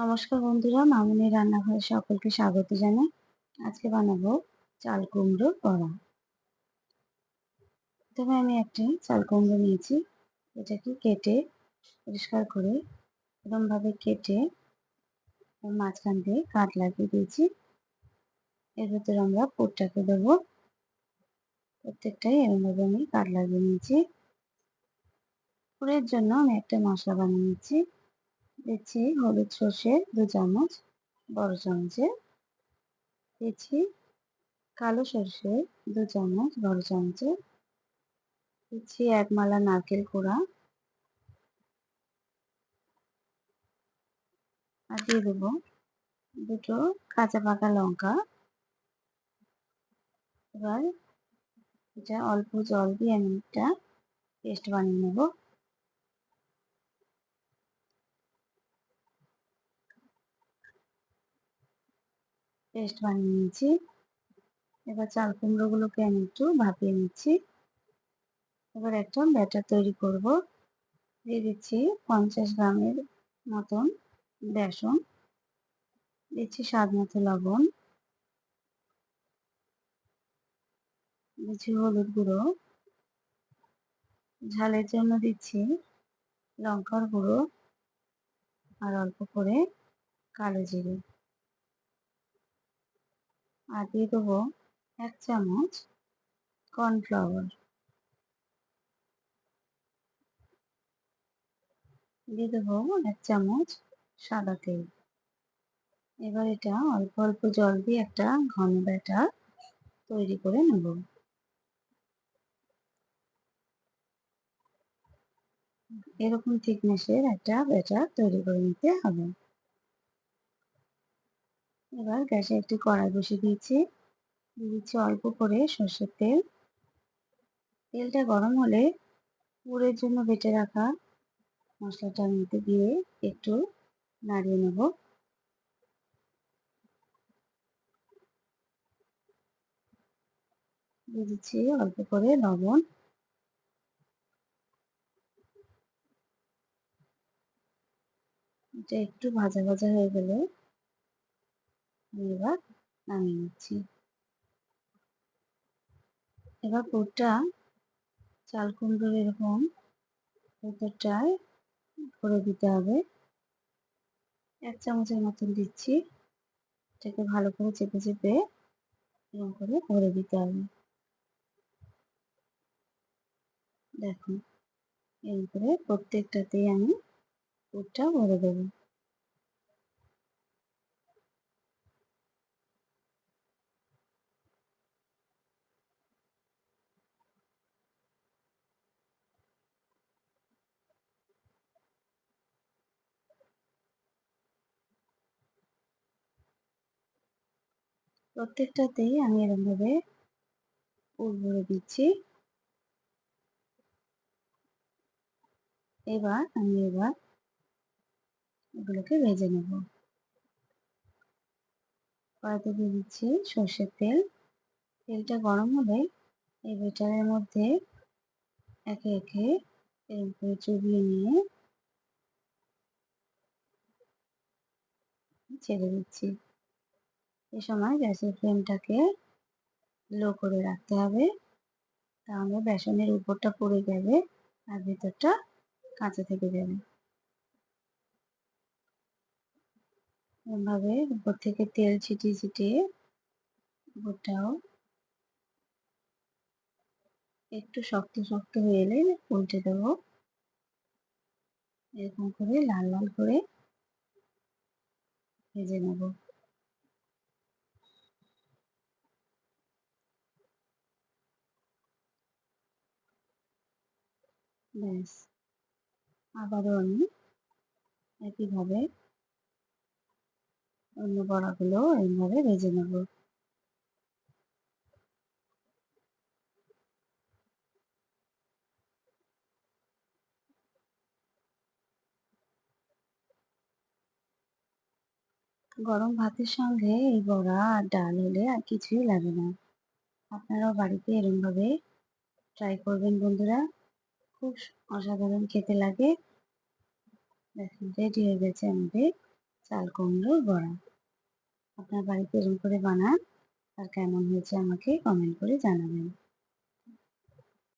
নমস্কার বন্ধুরা মামুনি রান্নাঘরে সকলকে স্বাগত জানাই। আজকে বানাবো চাল কুমড়ো বড়া। প্রথমে আমি একটি চাল কুমড়ো নিয়েছি, এটাকে কেটে পরিষ্কার করে এরমভাবে কেটে মাঝখান দিয়ে কাট লাগিয়ে দিয়েছি। এর ভেতরে আমরা পুরটাকে দেবো। প্রত্যেকটাই এরমভাবে আমি কাট লাগিয়ে নিয়েছি। পুরের জন্য আমি একটা মশলা বানিয়ে নিচ্ছি। দিচ্ছি হলুদ সর্ষে দু চামচ, বড় চামচে দিচ্ছি কালো সর্ষে দু চামচ, বড় চামচে দিচ্ছি এক মালা নারকেল কোড়া। আর দিয়ে দেবো দুটো কাঁচা পাকা লঙ্কা। এবার এটা অল্প জল দিয়ে আমি একটা পেস্ট বানিয়ে নেব। পেস্ট বানিয়ে নিয়েছি। এবার চাল কুমড়োগুলোকে আমি একটু ভাপিয়ে নিচ্ছি। এবার একটা ব্যাটার তৈরি করব। দিয়ে দিচ্ছি পঞ্চাশ গ্রামের মতন বেসন। দিচ্ছি স্বাদ মতো লবণ। দিচ্ছি হলুদ গুঁড়ো। ঝালের জন্য দিচ্ছি লঙ্কার গুঁড়ো। আর অল্প করে কালো জিরে। আর দিয়ে দেবো এক চামচ কর্নফ্লাওয়ার দিয়ে দেবো এক চামচ সাদা তেল। এবার এটা অল্প অল্প জল দিয়ে একটা ঘন ব্যাটার তৈরি করে নেব। এরকম থিকনেসের একটা ব্যাটার তৈরি করে নিতে হবে। এবার গ্যাসে একটি কড়াই বসিয়ে দিয়েছি। দিয়ে দিচ্ছি অল্প করে সর্ষের তেল। তেলটা গরম হলে পুরের জন্য বেটে রাখা মশলাটার মধ্যে দিয়ে একটু নাড়িয়ে নেব। দিয়ে দিচ্ছি অল্প করে লবণ। এটা একটু ভাজা ভাজা হয়ে গেলে এবার নামিয়ে নিচ্ছি। এবার পুরটা চাল কুমড়োর এরকম ভেতরটায় ভরে দিতে হবে। এক চামচের মতন দিচ্ছি। এটাকে ভালো করে চেপে চেপে এরকম করে ভরে দিতে হবে। দেখুন, এরকম করে প্রত্যেকটাতেই আমি পুরটা ভরে দেবো। প্রত্যেকটাতেই আমি এরকমভাবে পুর ভরে দিচ্ছি। এবার আমি এবার এগুলোকে ভেজে নেব। কড়াইতে দিয়ে দিচ্ছি সর্ষের তেল। তেলটা গরম হলে এই বেটারের মধ্যে একে একে এরকম করে চুবিয়ে নিয়ে ছেড়ে দিচ্ছি। এ সময় গ্যাসের ফ্লেমটাকে লো করে রাখতে হবে। তাহলে বেসনের উপরটা পড়ে যাবে আর ভেতরটা কাঁচা থেকে যাবে। এভাবে উপর থেকে তেল ছিটিয়ে ছিটিয়ে উপরটাও একটু শক্ত শক্ত হয়ে এলে উল্টে দেবো। এরকম করে লাল লাল করে ভেজে নেব। ব্যাস। আবারও আমি একইভাবে অন্য বড়াগুলো এইভাবে ভেজে নেব। গরম ভাতের সঙ্গে এই বড়া আর ডাল হলে আর কিছুই লাগে না। আপনারাও বাড়িতে এরমভাবে ট্রাই করবেন বন্ধুরা। খুব অসাধারণ খেতে লাগে। দেখুন রেডি হয়ে গেছে আমাদের চাল, কুমড়োর বড়া। আপনার বাড়িতে এরকম করে বানান আর কেমন হয়েছে আমাকে কমেন্ট করে জানাবেন।